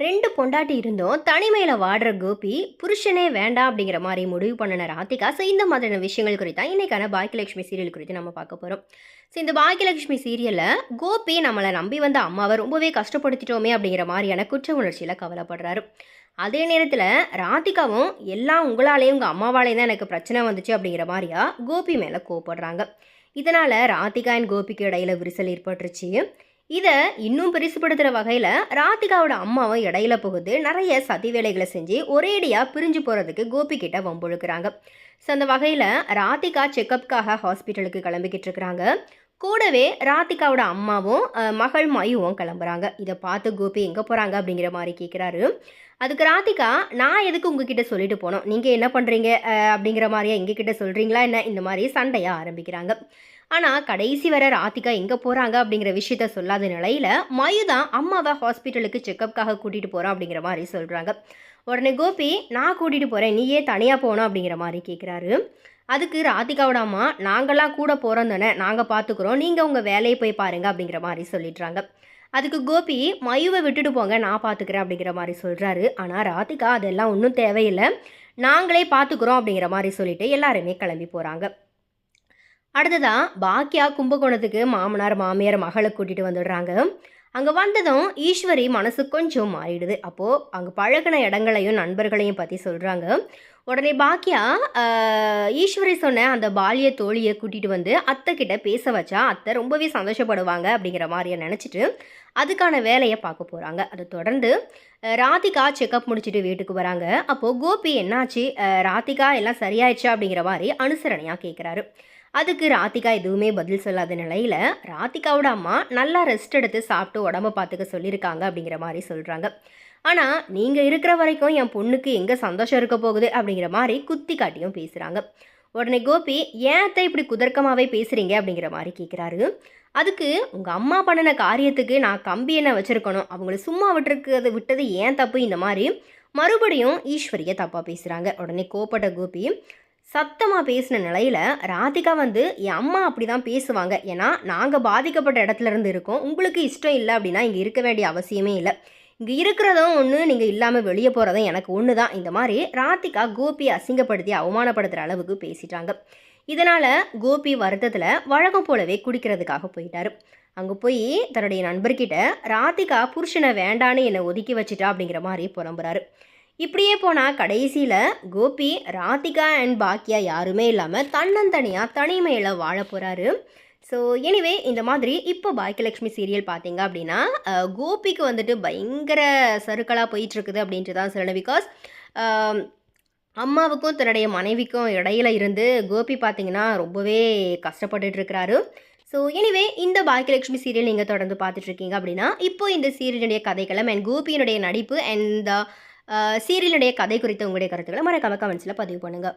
ரெண்டு பொண்டாட்டி இருந்தும் தனிமையில் வாடுற கோபி புருஷனே வேண்டாம் அப்படிங்கிற மாதிரி முடிவு பண்ணின ராதிகா ஸோ இந்த மாதிரியான விஷயங்கள் குறித்தா இன்னைக்கான பாக்கியலட்சுமி சீரியல் குறித்து நம்ம பார்க்க போகிறோம் ஸோ இந்த பாக்கியலட்சுமி சீரியலில் கோபி நம்மளை நம்பி வந்த அம்மாவை ரொம்பவே கஷ்டப்படுத்திட்டோமே அப்படிங்கிற மாதிரியான குற்ற உணர்ச்சியில் கவலைப்படுறாரு. அதே நேரத்தில் ராதிகாவும் எல்லாம் உங்களாலேயும் உங்கள் அம்மாவாலேயும் தான் எனக்கு பிரச்சனை வந்துச்சு அப்படிங்கிற மாதிரியா கோபி மேலே கோவப்படுறாங்க. இதனால் ராதிகா அண்ட் கோபிக்கு இடையில விரிசல் ஏற்பட்டுருச்சு. இதை இன்னும் பெருசுபடுத்துகிற வகையில் ராதிகாவோட அம்மாவும் இடையில புகுந்து நிறைய சதி வேலைகளை செஞ்சு ஒரேடியாக பிரிஞ்சு போகிறதுக்கு கோபிக்கிட்ட வம்பொழுக்கிறாங்க. ஸோ அந்த வகையில் ராதிகா செக்கப்காக ஹாஸ்பிட்டலுக்கு கிளம்பிக்கிட்டு இருக்கிறாங்க. கூடவே ராதிகாவோட அம்மாவும் மகள் மயுவும் கிளம்புறாங்க. இதை பார்த்து கோபி எங்கே போகிறாங்க அப்படிங்கிற மாதிரி கேட்குறாரு அதுக்கு ராதிகா நான் எதுக்கு உங்ககிட்ட சொல்லிட்டு போனோம்? நீங்கள் என்ன பண்ணுறீங்க அப்படிங்கிற மாதிரியா எங்ககிட்ட சொல்கிறீங்களா என்ன? இந்த மாதிரி சண்டையாக ஆரம்பிக்கிறாங்க. ஆனால் கடைசி வரை ராதிகா எங்கே போகிறாங்க அப்படிங்கிற விஷயத்த சொல்லாத நிலையில் மயு தான் அம்மாவை ஹாஸ்பிட்டலுக்கு செக்கப்காக கூட்டிகிட்டு போகிறோம் அப்படிங்கிற மாதிரி சொல்கிறாங்க உடனே கோபி நான் கூட்டிகிட்டு போகிறேன் நீயே தனியாக போகணும் அப்படிங்கிற மாதிரி கேட்குறாரு அதுக்கு ராதிகாவோட அம்மா நாங்களாம் கூட போகிறோம் தானே. நாங்கள் பார்த்துக்குறோம் நீங்கள் உங்கள் வேலையை போய் பாருங்க அப்படிங்கிற மாதிரி சொல்லிடுறாங்க. அதுக்கு கோபி மயுவை விட்டுட்டு போங்க. நான் பார்த்துக்கிறேன் அப்படிங்கிற மாதிரி சொல்கிறாரு ஆனால் ராதிகா அதெல்லாம் ஒன்றும் தேவையில்லை. நாங்களே பார்த்துக்குறோம் அப்படிங்கிற மாதிரி சொல்லிட்டு எல்லாருமே கிளம்பி போகிறாங்க அடுத்ததான் பாக்கியா கும்பகோணத்துக்கு மாமனார் மாமியார் மகளை கூட்டிகிட்டு வந்துடுறாங்க. அங்கே வந்ததும் ஈஸ்வரி மனசு கொஞ்சம் மாறிடுது. அப்போது அங்கே பழகின இடங்களையும் நண்பர்களையும் பற்றி சொல்கிறாங்க உடனே பாக்கியா ஈஸ்வரி சொன்ன அந்த பாலிய தோழியை கூட்டிகிட்டு வந்து அத்தை கிட்ட பேச வச்சா அத்தை ரொம்பவே சந்தோஷப்படுவாங்க அப்படிங்கிற மாதிரியை நினச்சிட்டு அதுக்கான வேலையை பார்க்க போகிறாங்க அதை தொடர்ந்து ராதிகா செக்கப் முடிச்சுட்டு வீட்டுக்கு வராங்க. அப்போது கோபி என்னாச்சு? ராதிகா எல்லாம் சரியாயிடுச்சா அப்படிங்கிற மாதிரி அனுசரணையாக கேட்குறாரு அதுக்கு ராதிகா எதுவுமே பதில் சொல்லாத நிலையில் ராதிகாவோட அம்மா நல்லா ரெஸ்ட் எடுத்து சாப்பிட்டு உடம்ப பார்த்துக்க சொல்லியிருக்காங்க அப்படிங்கிற மாதிரி சொல்கிறாங்க ஆனால் நீங்கள் இருக்கிற வரைக்கும் என் பொண்ணுக்கு எங்கே சந்தோஷம் இருக்க போகுது அப்படிங்கிற மாதிரி குத்தி காட்டியும் பேசுகிறாங்க உடனே கோபி ஏன் அத்தை இப்படி குதர்க்கமாகவே பேசுகிறீங்க அப்படிங்கிற மாதிரி கேட்குறாரு அதுக்கு உங்கள் அம்மா பண்ணின காரியத்துக்கு நான் கம்பி என்ன வச்சுருக்கணும். அவங்கள சும்மா விட்டுருக்கிறது விட்டது ஏன் தப்பு? இந்த மாதிரி மறுபடியும் ஈஸ்வரியை தப்பாக பேசுகிறாங்க உடனே கோப்பட்ட கோபி சத்தமாக பேசின நிலையில் ராதிகா வந்து என் அம்மா அப்படி தான் பேசுவாங்க. ஏன்னா நாங்கள் பாதிக்கப்பட்ட இடத்துல இருந்து இருக்கோம். உங்களுக்கு இஷ்டம் இல்லை அப்படின்னா இங்கே இருக்க வேண்டிய அவசியமே இல்லை. இங்கே இருக்கிறதும் ஒன்று நீங்கள் இல்லாமல் வெளியே போகிறதும் எனக்கு ஒன்று தான் இந்த மாதிரி ராதிகா கோபியை அசிங்கப்படுத்தி அவமானப்படுத்துகிற அளவுக்கு பேசிட்டாங்க. இதனால் கோபி வருத்தத்தில் வழக்கம் போலவே குடிக்கிறதுக்காக போயிட்டார். அங்கே போய் தன்னுடைய நண்பர்கிட்ட ராதிகா புருஷனை வேண்டான்னு என்னை ஒதுக்கி வச்சிட்டா? அப்படிங்கிற மாதிரி புலம்புறாரு. இப்படியே போனால் கடைசியில் கோபி ராதிகா அண்ட் பாக்கியா யாருமே இல்லாமல் தன்னந்தனியாக தனிமையில் வாழ போகிறாரு ஸோ எனிவே இந்த மாதிரி இப்போ பாக்கியலட்சுமி சீரியல் பார்த்தீங்க அப்படின்னா கோபிக்கு வந்துட்டு பயங்கர சருக்களாக போயிட்டுருக்குது அப்படின்ட்டு தான் சொல்லணும் பிகாஸ் அம்மாவுக்கும் தன்னுடைய மனைவிக்கும் இடையில இருந்து கோபி பார்த்தீங்கன்னா ரொம்பவே கஷ்டப்பட்டுட்டு இருக்கிறாரு. ஸோ எனிவே இந்த பாக்கியலட்சுமி சீரியல் நீங்கள் தொடர்ந்து பார்த்துட்ருக்கீங்க அப்படின்னா இப்போ இந்த சீரியலுடைய கதைக்களம் அண்ட் கோபியினுடைய நடிப்பு அண்ட் சீரியலுடைய கதை குறித்த உங்களுடைய கருத்துக்களை மறக்காம கமெண்ட்ஸில் பதிவு பண்ணுங்கள்